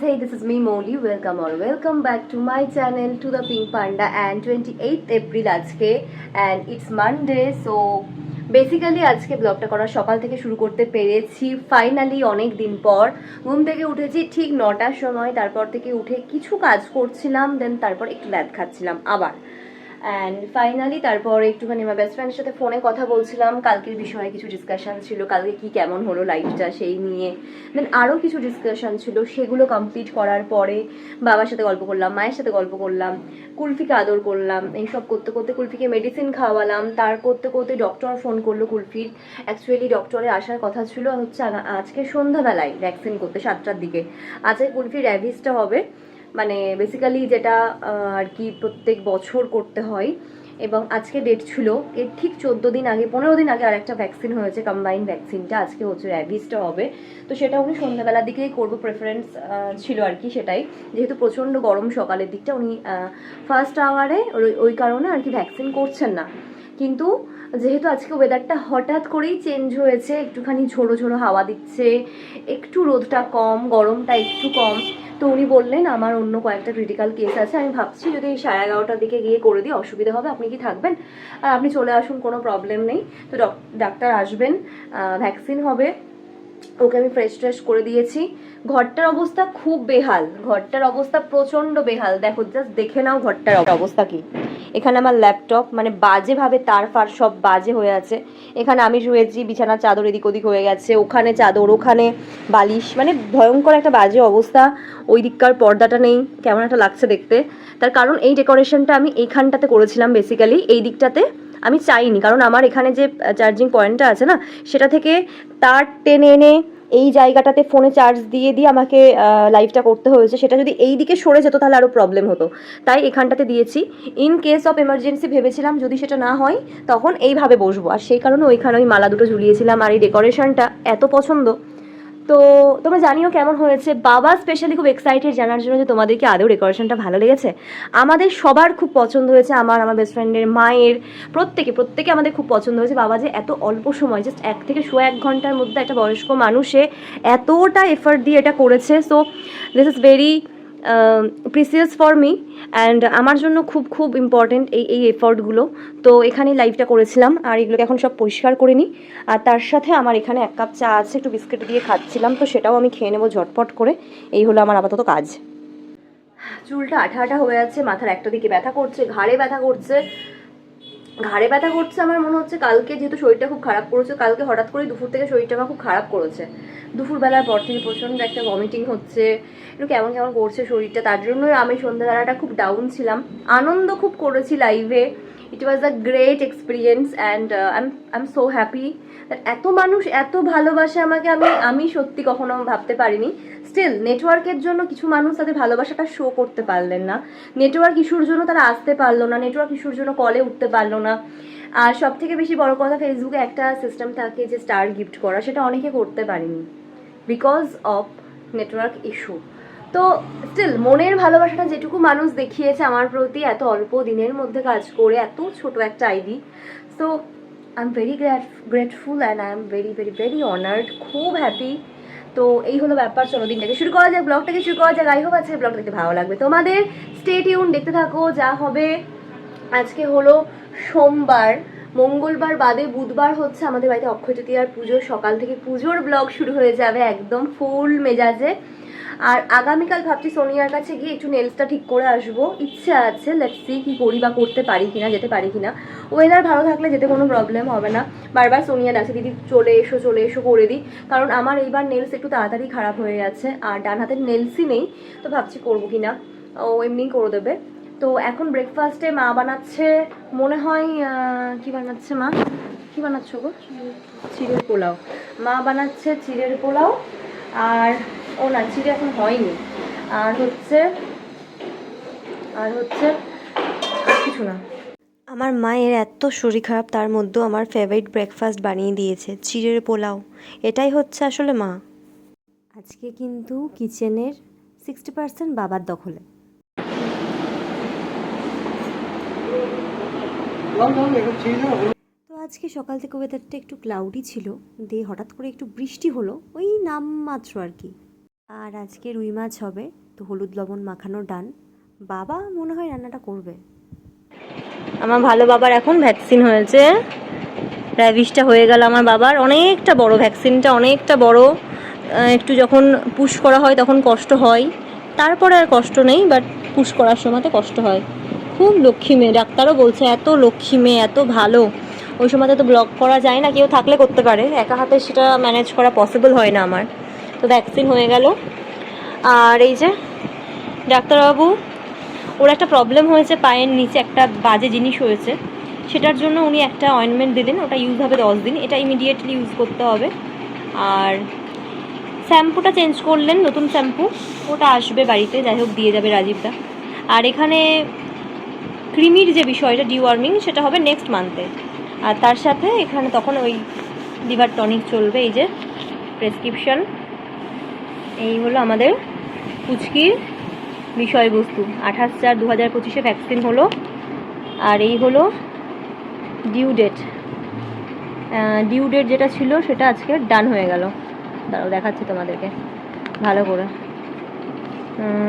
hey, this is me Molly. Welcome or welcome back to my channel to the Pink Panda and 28th April আজকে and it's Monday so basically আজকে ব্লগটা করা সকাল থেকে শুরু করতে পেরেছি। ফাইনালি অনেক দিন পর। ঘুম থেকে উঠেছি ঠিক নটার সময় তারপর থেকে উঠে কিছু কাজ করছিলাম দেন তারপর একটু ল্যাদ খাচ্ছিলাম আবার। অ্যান্ড ফাইনালি তারপর একটুখানি আমার বেস্ট ফ্রেন্ডের সাথে ফোনে কথা বলছিলাম। কালকের বিষয়ে কিছু ডিসকাশন ছিল, কালকে কি কেমন হলো লাইফটা সেই নিয়ে। দেন আরও কিছু ডিসকাশন ছিল, সেগুলো কমপ্লিট করার পরে বাবার সাথে গল্প করলাম, মায়ের সাথে গল্প করলাম, কুলফিকে আদর করলাম, এইসব করতে করতে কুলফিকে মেডিসিন খাওয়ালাম। তার করতে করতে ডক্টর ফোন করল কুলফির। অ্যাকচুয়ালি ডক্টরের আসার কথা ছিল, হচ্ছে আজকে সন্ধ্যাবেলায় ভ্যাকসিন করতে, সাতটার দিকে। আজকে কুলফির র্যাভিসটা হবে। মানে বেসিক্যালি যেটা আর কি প্রত্যেক বছর করতে হয়। এবং আজকে ডেট ছিল, এর ঠিক চোদ্দ দিন আগে, পনেরো দিন আগে আরেকটা ভ্যাকসিন হয়েছে কম্বাইন ভ্যাকসিনটা আজকে হচ্ছে র্যাবিসটা হবে। তো সেটা উনি সন্ধ্যাবেলার দিকেই করব প্রেফারেন্স ছিল আর কি সেটাই। যেহেতু প্রচণ্ড গরম সকালের দিকটা, উনি ফার্স্ট আওয়ারে ওই কারণে আর কি ভ্যাকসিন করছেন না। কিন্তু যেহেতু আজকে ওয়েদারটা হঠাৎ করেই চেঞ্জ হয়েছে, একটুখানি ঝোড়ো ঝোড়ো হাওয়া দিচ্ছে, একটু রোদটা কম, গরমটা একটু কম তো উনি বললেন, আমার অন্য কয়েকটা ক্রিটিক্যাল কেস আছে। আমি ভাবছি যদি সাড়ে এগারোটার দিকে গিয়ে করে দিই, অসুবিধা হবে। আপনি কি থাকবেন? আর আপনি চলে আসুন, কোনো প্রবলেম নেই। তো ডাক্তার আসবেন ভ্যাকসিন হবে। ওকে আমি ফ্রেশ ট্রেশ করে দিয়েছি। ঘরটার অবস্থা খুব বেহাল। ঘরটার অবস্থা প্রচণ্ড বেহাল। দেখো জাস্ট দেখে নাও ঘরটার অবস্থা কি। এখানে আমার ল্যাপটপ মানে বাজেভাবে তার ফার সব বাজে হয়ে আছে। এখানে আমি শুয়েছি বিছানার চাদর এদিক ওদিক হয়ে গেছে, ওখানে চাদর, ওখানে বালিশ মানে ভয়ঙ্কর একটা বাজে অবস্থা। ওই দিককার পর্দাটা নেই, কেমন একটা লাগছে দেখতে। তার কারণ এই ডেকোরেশনটা আমি এইখানটাতে করেছিলাম বেসিক্যালি এই দিকটাতে। আমি চাইনি, কারণ আমার এখানে যে চার্জিং পয়েন্টটা আছে না, সেটা থেকে তার টেনে এনে এই জায়গাটাতে ফোনে চার্জ দিয়ে দিয়ে আমাকে লাইভটা করতে হয়েছে। সেটা যদি এই দিকে সরে যেত, তাহলে আরও প্রবলেম হতো। তাই এখানটাতে দিয়েছি। ইন কেস অফ এমার্জেন্সি ভেবেছিলাম, যদি সেটা না হয়, তখন এইভাবে বসবো। আর সেই কারণে ওইখানে ওই মালা দুটো ঝুলিয়েছিলাম। আর এই ডেকোরেশনটা এত পছন্দ তো তোমরা জানিও কেমন হয়েছে। বাবা স্পেশালি খুব এক্সাইটেড জানার জন্য যে তোমাদেরকে আদৌ ডেকোরেশনটা ভালো লেগেছে। আমাদের সবার খুব পছন্দ হয়েছে আমার আমার বেস্ট ফ্রেন্ডের মায়ের, প্রত্যেকে প্রত্যেকে আমাদের খুব পছন্দ হয়েছে। বাবা যে এত অল্প সময় জাস্ট এক থেকে শো এক ঘণ্টার মধ্যে একটা বয়স্ক মানুষে এতটা এফার্ট দিয়ে এটা করেছে। So this is very precious for me and আমার জন্য খুব খুব ইম্পর্টেন্ট এই এই এফর্টগুলো তো এখানে লাইভটা করেছিলাম আর এগুলোকে এখন সব পরিষ্কার করে নিই। আর তার সাথে আমার এখানে এক কাপ চা আছে, একটু বিস্কিট দিয়ে খাচ্ছিলাম। তো সেটাও আমি খেয়ে নেব ঝটপট করে। এই হলো আমার আপাতত কাজ। চুলটা আঠা আঠা হয়ে আছে, মাথার একটা দিকে ব্যথা করছে, ঘাড়ে ব্যথা করছে। ঘাড়ে ব্যথা করছে আমার মনে হচ্ছে কালকে যেহেতু শরীরটা খুব খারাপ করেছে, কালকে হঠাৎ করে দুপুর থেকে শরীরটা আমার খুব খারাপ করেছে। দুপুরবেলার পর থেকে প্রচণ্ড একটা ভমিটিং হচ্ছে, একটু কেমন কেমন করছে শরীরটা, তার জন্যই আমি সন্ধ্যাবেলাটা খুব ডাউন ছিলাম। আনন্দ খুব করেছি লাইভে it was a great experience and I am so happy এত মানুষ এত ভালোবাসে আমাকে আমি আমি সত্যি কখনো ভাবতে পারিনি। স্টিল নেটওয়ার্কের জন্য কিছু মানুষ তাদের ভালোবাসাটা শো করতে পারলেন না। নেটওয়ার্ক ইস্যুর জন্য তারা আসতে পারল না নেটওয়ার্ক ইস্যুর জন্য কলে উঠতে পারল না। আর সব থেকে বেশি বড় কথা ফেসবুকে একটা সিস্টেম থাকে যে স্টার গিফট করা, সেটা অনেকে করতে পারেনি। বিকজ অফ নেটওয়ার্ক ইস্যু তো স্টিল মনের ভালোবাসাটা যেটুকু মানুষ দেখিয়েছে আমার প্রতি এত অল্প দিনের মধ্যে কাজ করে, এত ছোট একটা ID so I am very grateful and I am very very very honoured খুব হ্যাপি তো এই হলো ব্যাপার, চলো দিনটাকে শুরু করা যাক, ব্লগটাকে শুরু করা যাক আই হোপ আজকে ব্লগটা দেখতে ভালো লাগবে। তোমাদের স্টে টিউন দেখতে থাকো, যা হবে আজকে হলো সোমবার, মঙ্গলবার বাদে বুধবার হচ্ছে আমাদের বাড়িতে অক্ষয় তৃতীয়ার পুজো, সকাল থেকে পুজোর ব্লগ শুরু হয়ে যাবে একদম ফুল মেজাজে। আর আগামীকাল ভাবছি সোনিয়ার কাছে গিয়ে একটু নেলসটা ঠিক করে আসব। ইচ্ছা আছে লেটস সি কি করি বা করতে পারি কিনা, যেতে পারি কিনা। ওয়েদার ভালো থাকলে যেতে কোনো প্রবলেম হবে না। বারবার সোনিয়া ডাকছে, দিদি, চলে এসো চলে এসো, করে দিই। কারণ আমার এইবার নেলস একটু তাড়াতাড়ি খারাপ হয়ে যাচ্ছে আর ডান হাতের নেলসই নেই, তো ভাবছি করব কিনা। ও এমনিই করে দেবে। তো এখন ব্রেকফাস্টে মা বানাচ্ছে, মনে হয় কি বানাচ্ছে মা? কি বানাচ্ছ গো? চিড়ের পোলাও। মা বানাচ্ছে চিড়ের পোলাও, আর ও না চিড়ে এখন হয়নি। আর হচ্ছে আর হচ্ছে আর কিছু না। আমার মায়ের এত শরীর খারাপ তার মধ্যেও আমার ফেভারিট ব্রেকফাস্ট বানিয়ে দিয়েছে চিড়ের পোলাও। এটাই হচ্ছে আসলে মা। আজকে কিন্তু কিচেনের সিক্সটি পার্সেন্ট বাবার দখলে। তো আজকে সকাল থেকে ওয়েদারটা একটু ক্লাউডি ছিল দিয়ে হঠাৎ করে একটু বৃষ্টি হলো ওই নাম মাত্র আর কি। আর আজকে রুই মাছ হবে, তো হলুদ লবণ মাখানো ডান। বাবা, মনে হয় রান্নাটা করবে। আমার ভালো বাবার এখন ভ্যাকসিন হয়েছে। র্যাবিসটা হয়ে গেল আমার বাবার। অনেকটা বড় ভ্যাকসিনটা অনেকটা বড়। একটু যখন পুশ করা হয় তখন কষ্ট হয়। তারপরে আর কষ্ট নেই বাট পুশ করার সময়তে কষ্ট হয়। খুব লক্ষ্মী মেয়ে, ডাক্তারও বলছে, এত লক্ষ্মী মেয়ে, এত ভালো। ওই সময়তে তো ব্লক করা যায় না, কেউ থাকলে করতে পারে। একা হাতে সেটা ম্যানেজ করা পসিবল হয় না আমার। তো ভ্যাকসিন হয়ে গেল। আর এই যে ডাক্তারবাবু, ওর একটা প্রবলেম হয়েছে পায়ের নিচে একটা বাজে জিনিস হয়েছে। সেটার জন্য উনি একটা অয়েনমেন্ট দিলেন ওটা ইউজ হবে দশ দিন। এটা ইমিডিয়েটলি ইউজ করতে হবে। আর শ্যাম্পুটা চেঞ্জ করলেন, নতুন শ্যাম্পু ওটা আসবে বাড়িতে। যাই হোক, দিয়ে যাবে রাজীবদা। আর এখানে ক্রিমির যে বিষয়টা ডিওয়ার্মিং সেটা হবে নেক্সট মান্থে আর তার সাথে এখানে তখন ওই লিভার টনিক চলবে, এই যে প্রেসক্রিপশন এই হলো আমাদের পুচকির বিষয়বস্তু। আঠাশ চার দু হাজার পঁচিশে ভ্যাকসিন হলো। আর এই হলো ডিউ ডেট ডিউ ডেট যেটা ছিল সেটা আজকে ডান হয়ে গেল। দাঁড়াও, দেখাচ্ছি তোমাদেরকে। ভালো করে।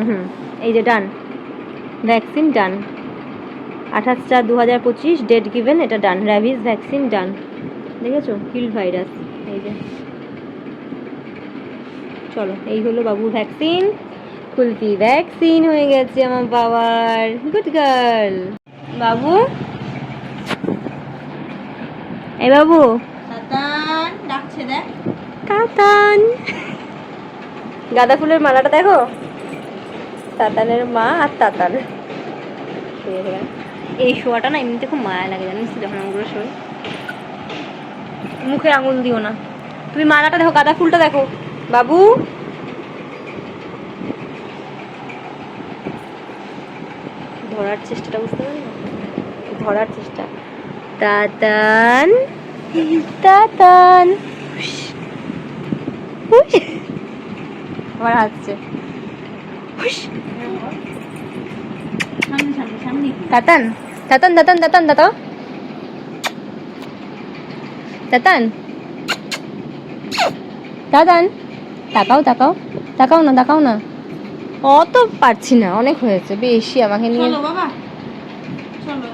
হুম, এই যে ডান ভ্যাকসিন ডান আঠাশ চার দু হাজার পঁচিশ ডেট গিভেন এটা ডান র্যাবিস ভ্যাকসিন ডান দেখেছ? কিল ভাইরাস এই যে। চলো এই হলো বাবুর ভ্যাকসিন কুলপি ভ্যাকসিন হয়ে গেছে আমার বাবার। গুড গার্ল বাবু? এই বাবু। ডাকছে দেখ। তাতান গাঁদা ফুলের মালাটা দেখো? তাতানের মা আর তাতান। এই শোয়াটা না এমনিতে খুব মায়া লাগে জানিস যখন আঙুলো শোয়। মুখে আঙুল দিও না। তুমি মালাটা দেখো গাঁদা ফুলটা দেখো। বাবু? ধরার চেষ্টাটা বুঝতে পারি ধরার চেষ্টা। তাতান তাতান। হুস। হাসছে তাতান তাতান তাতান তাতান তাতা তাতান তাতান তাকাও তাকাও। তাকাও না তাকাও না। অত পারছি না অনেক হয়েছে। বেশি আমাকে নিয়ে। চলো বাবা। চলো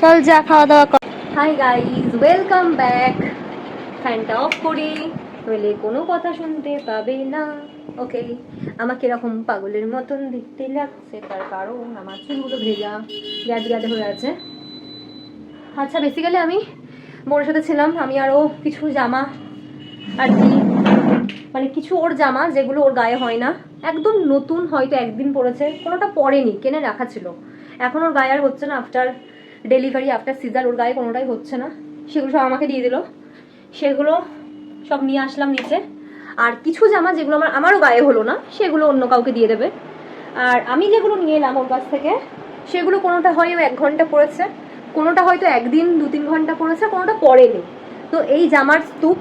চল যা খাওয়া দাওয়া কর। হাই গাইজ ওয়েলকাম ব্যাক ফ্যানটা অফ করি। নইলে কোনো কথা শুনতে পাবে না। ওকে আমাকে এরকম পাগলের মতন দেখতে লাগছে। তার কারণ আমার চুলগুলো ভেজা গ্যাদ গ্যাদে হয়ে আছে। আচ্ছা বেসিক্যালি আমি বোনের সাথে ছিলাম। আমি আরও কিছু জামা আর কি মানে কিছু ওর জামা যেগুলো ওর গায়ে হয় না, একদম নতুন হয়তো একদিন পরেছে, কোনোটা পরেনি, কেনে রাখা ছিল। এখন ওর গায়ে আর হচ্ছে না আফটার ডেলিভারি আফটার সিজার ওর গায়ে কোনোটাই হচ্ছে না। সেগুলো সব আমাকে দিয়ে দিল। সেগুলো সব নিয়ে আসলাম নিচে। আর কিছু জামা যেগুলো আমার, আমারও গায়ে হলো না, সেগুলো অন্য কাউকে দিয়ে দেবে। আর আমি যেগুলো নিয়ে এলাম ওর কাছ থেকে, সেগুলো কোনোটা হয় এক ঘণ্টা পড়েছে কোনোটা হয়তো একদিন দু তিন ঘণ্টা পড়েছে কোনোটা পরেনি। তো এই জামার স্তূপ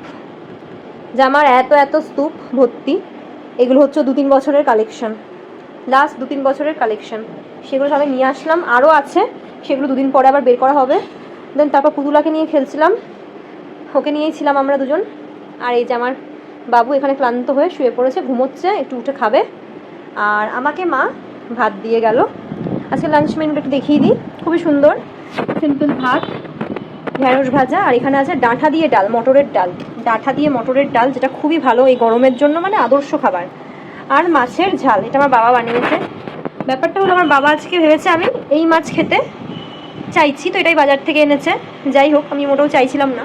জামার এত এত স্তূপ, ভর্তি, এগুলো হচ্ছে দু তিন বছরের কালেকশন লাস্ট দু তিন বছরের কালেকশন সেগুলো সবাই নিয়ে আসলাম আরও আছে, সেগুলো দুদিন পরে আবার বের করা হবে। দেন তারপর পুতুলাকে নিয়ে খেলছিলাম। ওকে নিয়েই ছিলাম আমরা দুজন। আর এই যে আমার বাবু এখানে ক্লান্ত হয়ে শুয়ে পড়েছে, ঘুমোচ্ছে, একটু উঠে খাবে। আর আমাকে মা ভাত দিয়ে গেল। আজকে লাঞ্চ মেনুটা একটু দেখিয়ে দিই। খুবই সুন্দর সিম্পল ভাত। ঢেঁড়স ভাজা আর এখানে আছে ডাঁটা দিয়ে ডাল, মটরের ডাল। ডাঁটা দিয়ে মটরের ডাল, যেটা খুবই ভালো এই গরমের জন্য মানে আদর্শ খাবার। আর মাছের ঝাল, এটা আমার বাবা বানিয়েছে। ব্যাপারটা হলো, আমার বাবা আজকে ভেবেছে, আমি এই মাছ খেতে চাইছি। তো এটাই বাজার থেকে এনেছে। যাই হোক, আমি মোটেও চাইছিলাম না।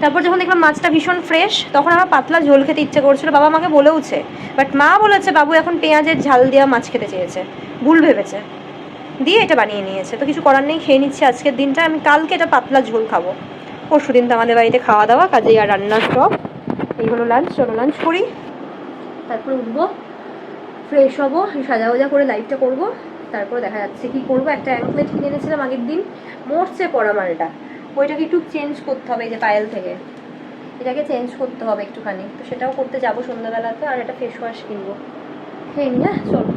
তারপর যখন দেখলাম মাছটা ভীষণ ফ্রেশ, তখন আমার পাতলা ঝোল খেতে ইচ্ছে করছিল। বাবা আমাকে বলেওছে, বাট মা বলেছে, বাবু, এখন পেঁয়াজের ঝাল দেওয়া মাছ খেতে চেয়েছে। ভুল ভেবেছে। দিয়ে এটা বানিয়ে নিয়েছে। তো কিছু করার নেই, খেয়ে নিচ্ছি আজকের দিনটা। আমি কালকে এটা পাতলা ঝোল খাব। পরশু দিন তো আমাদের বাড়িতে খাওয়া দাওয়া কাজেই আর রান্নার স্টক এই হলো লাঞ্চ চলো লাঞ্চ করি। তারপর উঠবো ফ্রেশ হব সাজা গোজা করে লাইটটা করব। তারপর দেখা যাচ্ছে কি করব। একটা অ্যাঙ্কলেট কিনে এনেছিলাম আগের দিন, মরছে পড়া মালটা। ওইটাকে একটু চেঞ্জ করতে হবে এই যে পায়েল থেকে। এটাকে চেঞ্জ করতে হবে একটুখানি। তো সেটাও করতে যাব সন্ধ্যাবেলাতে, আর একটা ফেস ওয়াশ কিনবো। খেয়ে নিয়ে, চলো।